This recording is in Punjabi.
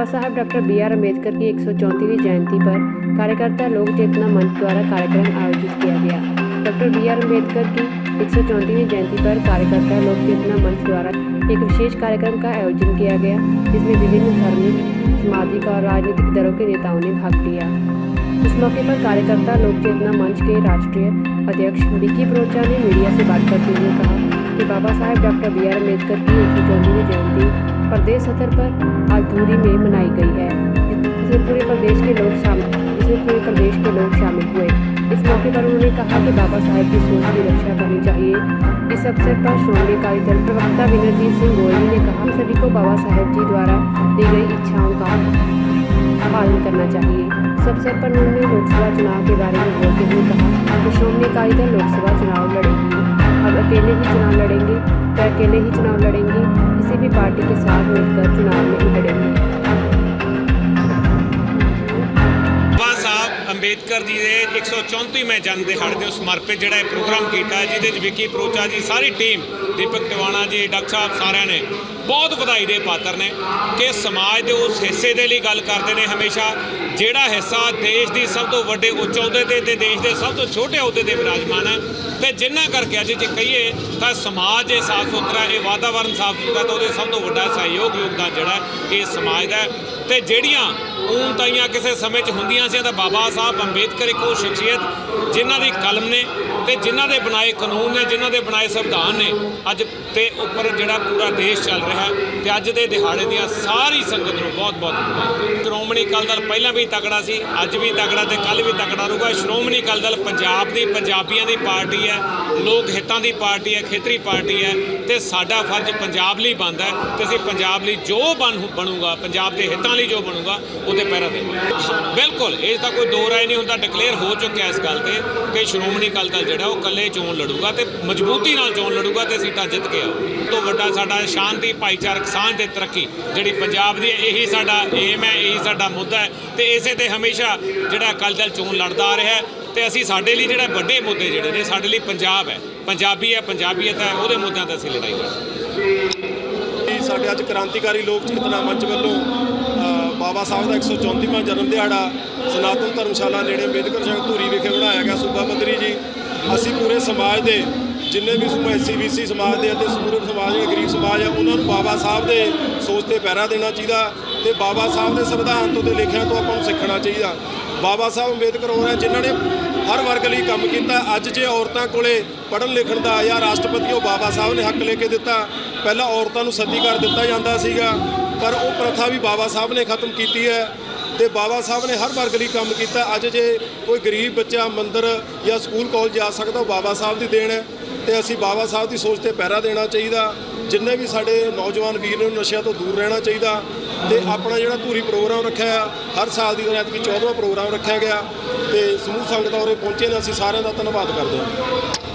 बाबा साहब डॉक्टर बी आर अंबेडकर की 134वीं जयंती पर कार्यकर्ता लोक चेतना मंच द्वारा कार्यक्रम आयोजित किया गया। डॉक्टर बी आर अंबेडकर की 134वीं जयंती पर कार्यकर्ता लोक चेतना मंच द्वारा एक विशेष कार्यक्रम का आयोजन किया गया, जिसमें विभिन्न धार्मिक, सामाजिक और राजनीतिक दलों के नेताओं ने भाग लिया। इस मौके पर कार्यकर्ता लोक चेतना मंच के राष्ट्रीय अध्यक्ष विकी प्रोचा ने मीडिया से बात करते हुए कहा कि Baba Saheb doctor B R Ambedkar की एक सौ जयंती प्रदेश स्तर पर आज धूरी में मनाई गई है। इसमें पूरे प्रदेश के लोग शामिल इसमें पूरे प्रदेश के लोग शामिल हुए। इस मौके पर उन्होंने कहा कि बाबा साहेब की सोच की रक्षा करनी चाहिए। इस अवसर पर श्रोमणी अकाली दल प्रवक्ता विनरजीत सिंह गोयल ने कहा सभी को बाबा साहेब जी द्वारा दी गई इच्छाओं का पालन करना चाहिए। इस अवसर पर उन्होंने लोकसभा चुनाव के बारे में बोलते हुए कहा कि श्रोमणी अकाली दल लोकसभा चुनाव लड़ेगी। अब अकेले ही चुनाव लड़ेंगे। तो अकेले ही चुनाव लड़ेंगे किसी भी पार्टी के साथ मिलकर चुनाव नहीं लड़ेंगे ਅੰਬੇਦਕਰ ਜੀ ਦੇ 134ਵੇਂ ਜਨਮ ਦਿਹਾੜੇ ਦੇ ਸਮਰਪਿਤ, ਜਿਹੜਾ ਇਹ ਪ੍ਰੋਗਰਾਮ ਕੀਤਾ ਜਿਹਦੇ ਵਿੱਚ ਵਿੱਕੀ ਪ੍ਰੋਚਾ ਜੀ, ਸਾਰੀ ਟੀਮ, ਦੀਪਕ ਟਿਵਾਣਾ ਜੀ, ਡਾਕਟਰ ਸਾਹਿਬ ਸਾਰਿਆਂ ਨੇ ਬਹੁਤ ਵਧਾਈ ਦੇ ਪਾਤਰ ਨੇ ਕਿ ਸਮਾਜ ਦੇ ਉਸ ਹਿੱਸੇ ਦੇ ਲਈ ਗੱਲ ਕਰਦੇ ਨੇ ਹਮੇਸ਼ਾ, ਜਿਹੜਾ ਹਿੱਸਾ ਦੇਸ਼ ਦੀ ਸਭ ਤੋਂ ਵੱਡੇ ਉੱਚ ਅਹੁਦੇ ਤੇ ਤੇ ਦੇਸ਼ ਦੇ ਸਭ ਤੋਂ ਛੋਟੇ ਅਹੁਦੇ ਤੇ ਵਿਰਾਜਮਾਨ ਹੈ, ਤੇ ਜਿੰਨਾ ਕਰਕੇ ਅੱਜ ਜੇ ਕਹੀਏ ਤਾਂ ਸਮਾਜ ਇਹ ਸਾਫ਼ ਸੁਥਰਾ, ਇਹ ਵਾਤਾਵਰਨ ਸਾਫ਼ ਸੁਥਰਾ, ਤਾਂ ਉਹਦੇ ਸਭ ਤੋਂ ਵੱਡਾ ਸਹਿਯੋਗ ਯੋਗਦਾਨ ਜਿਹੜਾ ਇਹ ਸਮਾਜ ਦਾ ਤੇ ਜਿਹੜੀਆਂ ਊਣਤਾਈਆਂ ਕਿਸੇ ਸਮੇਂ 'ਚ ਹੁੰਦੀਆਂ ਸੀ, ਤਾਂ ਬਾਬਾ ਸਾਹਿਬ ਅੰਬੇਦਕਰ ਇੱਕ ਉਹ ਸ਼ਖਸੀਅਤ, ਜਿਨ੍ਹਾਂ ਦੀ ਕਲਮ ਨੇ ਤੇ ਜਿਨ੍ਹਾਂ ਦੇ ਬਣਾਏ ਕਾਨੂੰਨ ਨੇ, ਜਿਨ੍ਹਾਂ ਦੇ ਬਣਾਏ ਸੰਵਿਧਾਨ ਨੇ, ਅੱਜ ਤੇ ਉੱਪਰ ਜਿਹੜਾ ਪੂਰਾ ਦੇਸ਼ ਚੱਲ ਰਿਹਾ ਹੈ ਤੇ ਅੱਜ ਦੇ ਦਿਹਾੜੇ ਦੀਆਂ ਸਾਰੀ ਸੰਗਤ ਨੂੰ ਬਹੁਤ ਬਹੁਤ ਮੁਬਾਰਕਾਂ। ਸ਼੍ਰੋਮਣੀ ਅਕਾਲੀ ਦਲ ਪਹਿਲਾਂ ਵੀ ਤਕੜਾ ਸੀ, ਅੱਜ ਵੀ ਤਕੜਾ ਤੇ ਕੱਲ ਵੀ ਤਕੜਾ ਰਹੂਗਾ। ਸ਼੍ਰੋਮਣੀ ਅਕਾਲੀ ਦਲ ਪੰਜਾਬ ਦੀ, ਪੰਜਾਬੀਆਂ ਦੀ ਪਾਰਟੀ ਹੈ, ਲੋਕ ਹਿੱਤਾਂ ਦੀ ਪਾਰਟੀ ਹੈ, ਖੇਤਰੀ ਪਾਰਟੀ ਹੈ ਤੇ ਸਾਡਾ ਫਰਜ਼ ਪੰਜਾਬ ਲਈ ਬਣਦਾ ਹੈ ਤੇ ਅਸੀਂ ਪੰਜਾਬ ਲਈ ਜੋ ਬਣ, ਬਣੂਗਾ, ਪੰਜਾਬ ਦੇ ਹਿੱਤਾਂ ਲਈ ਜੋ ਬਣੂਗਾ ਉਹਦੇ ਪਹਿਰਾ ਦੇਵਾਂਗੇ। ਬਿਲਕੁਲ, ਇਹ ਤਾਂ ਕੋਈ ਦੋ ਰਾਏ ਨਹੀਂ ਹੁੰਦਾ ਡਿਕਲੇਅਰ ਹੋ ਚੁੱਕਿਆ ਇਸ ਗੱਲ ਤੇ ਕਿ ਸ਼੍ਰੋਮਣੀ ਅਕਾਲੀ ਦਲ ਜਿਹੜਾ, ਉਹ ਇਕੱਲੇ ਚੋਣ ਲੜੂਗਾ ਤੇ ਮਜ਼ਬੂਤੀ ਨਾਲ ਚੋਣ ਲੜੂਗਾ ਤੇ ਸੀਟਾਂ ਜਿੱਤ ਕੇ ਆਊ ਤੋਂ ਵੱਡਾ ਸਾਡਾ ਸ਼ਾਂਤੀ, ਭਾਈਚਾਰਕ ਸਾਂਝ ਤੇ ਤਰੱਕੀ, ਜਿਹੜੀ ਪੰਜਾਬ ਦੀ ਇਹੀ ਸਾਡਾ ਏਮ ਹੈ, ਇਹੀ ਸਾਡਾ ਮੁੱਦਾ ਹੈ ਤੇ ਇਸੇ ਤੇ ਹਮੇਸ਼ਾ ਜਿਹੜਾ ਅਕਾਲੀ ਦਲ ਚੋਣ ਲੜਦਾ ਆ ਰਿਹਾ ਹੈ ਤੇ ਅਸੀਂ ਸਾਡੇ ਲਈ ਜਿਹੜਾ ਵੱਡੇ ਮੁੱਦੇ ਜਿਹੜੇ ਨੇ, ਸਾਡੇ ਲਈ ਪੰਜਾਬ ਹੈ। ਪੰਜਾਬੀ ਹੈ, ਪੰਜਾਬੀਅਤ ਹੈ, ਉਹਦੇ ਮੁੱਦਿਆਂ ਤੇ ਅਸੀਂ ਲੜਾਈ ਲੜਾਂਗੇ ਸਾਡੇ ਅੱਜ ਕ੍ਰਾਂਤੀਕਾਰੀ ਲੋਕ ਚੇਤਨਾ ਮੰਚ ਵੱਲੋਂ ਬਾਬਾ ਸਾਹਿਬ ਦਾ 134ਵਾਂ ਜਨਮ ਦਿਹਾੜਾ ਸਨਾਤਨ ਧਰਮਸ਼ਾਲਾ ਨੇੜੇ ਅੰਬੇਦਕਰ ਜੰਗ ਧੂਰੀ ਵਿਖੇ ਬਣਾਇਆ ਗਿਆ ਸੂਬਾ ਮੰਤਰੀ ਜੀ। ਅਸੀਂ ਪੂਰੇ ਸਮਾਜ ਦੇ, ਜਿੰਨੇ ਵੀ ਸਮੂਹ ਐਸਸੀ ਬੀਸੀ ਸਮਾਜ ਦੇ ਅਤੇ ਪੂਰੇ ਸਮਾਜ ਦੇ ਗਰੀਬ ਸਮਾਜ ਆ, ਉਹਨਾਂ ਨੂੰ ਬਾਬਾ ਸਾਹਿਬ ਦੇ ਸੋਚ ਤੇ ਪਹਿਰਾ ਦੇਣਾ ਚਾਹੀਦਾ ਤੇ ਬਾਬਾ ਸਾਹਿਬ ਦੇ ਸੰਵਿਧਾਨ ਤੋਂ ਤੇ ਲੇਖਿਆਂ ਤੋਂ ਆਪਾਂ ਨੂੰ ਸਿੱਖਣਾ ਚਾਹੀਦਾ। ਬਾਬਾ ਸਾਹਿਬ ਅੰਬੇਦਕਰ ਹੋਰਾਂ ਜਿਨ੍ਹਾਂ ਨੇ ਹਰ ਵਰਗ ਲਈ ਕੰਮ ਕੀਤਾ, ਅੱਜ ਜੇ ਔਰਤਾਂ ਕੋਲੇ ਪੜ੍ਹਨ ਲਿਖਣ ਦਾ ਜਾਂ ਰਾਸ਼ਟਰਪਤੀ ਉਹ ਬਾਬਾ ਸਾਹਿਬ ਨੇ ਹੱਕ ਲੈ ਕੇ ਦਿੱਤਾ, ਪਹਿਲਾਂ ਔਰਤਾਂ ਨੂੰ ਸੱਦੀ ਕਰ ਦਿੱਤਾ ਜਾਂਦਾ ਸੀਗਾ। ਪਰ ਉਹ ਪ੍ਰਥਾ ਵੀ ਬਾਬਾ ਸਾਹਿਬ ਨੇ ਖਤਮ ਕੀਤੀ ਹੈ ਤੇ ਬਾਬਾ ਸਾਹਿਬ ਨੇ ਹਰ ਵਰਗ ਲਈ ਕੰਮ ਕੀਤਾ। ਅੱਜ ਜੇ ਕੋਈ ਗਰੀਬ ਬੱਚਾ ਮੰਦਰ ਜਾਂ ਸਕੂਲ ਕਾਲਜ ਜਾ ਸਕਦਾ, ਉਹ ਬਾਬਾ ਸਾਹਿਬ ਦੀ ਦੇਣ ਹੈ ਤੇ ਅਸੀਂ ਬਾਬਾ ਸਾਹਿਬ ਦੀ ਸੋਚ ਤੇ ਪਹਿਰਾ ਦੇਣਾ ਚਾਹੀਦਾ। ਜਿੰਨੇ ਵੀ ਸਾਡੇ ਨੌਜਵਾਨ ਵੀਰ ਨੇ ਨਸ਼ਿਆਂ ਤੋਂ ਦੂਰ ਰਹਿਣਾ ਚਾਹੀਦਾ ਤੇ ਆਪਣਾ ਜਿਹੜਾ ਧੂਰੀ ਪ੍ਰੋਗਰਾਮ ਰੱਖਿਆ ਹਰ ਸਾਲ ਦੀ ਤਰ੍ਹਾਂ ਐਤਕੀ 14ਵਾਂ ਪ੍ਰੋਗਰਾਮ ਰੱਖਿਆ ਗਿਆ ਤੇ ਸਮੂਹ ਸੰਗਤਾਂ ਉਰੇ ਪਹੁੰਚੇ ਨੇ, ਅਸੀਂ ਸਾਰਿਆਂ ਦਾ ਧੰਨਵਾਦ ਕਰਦੇ ਹਾਂ।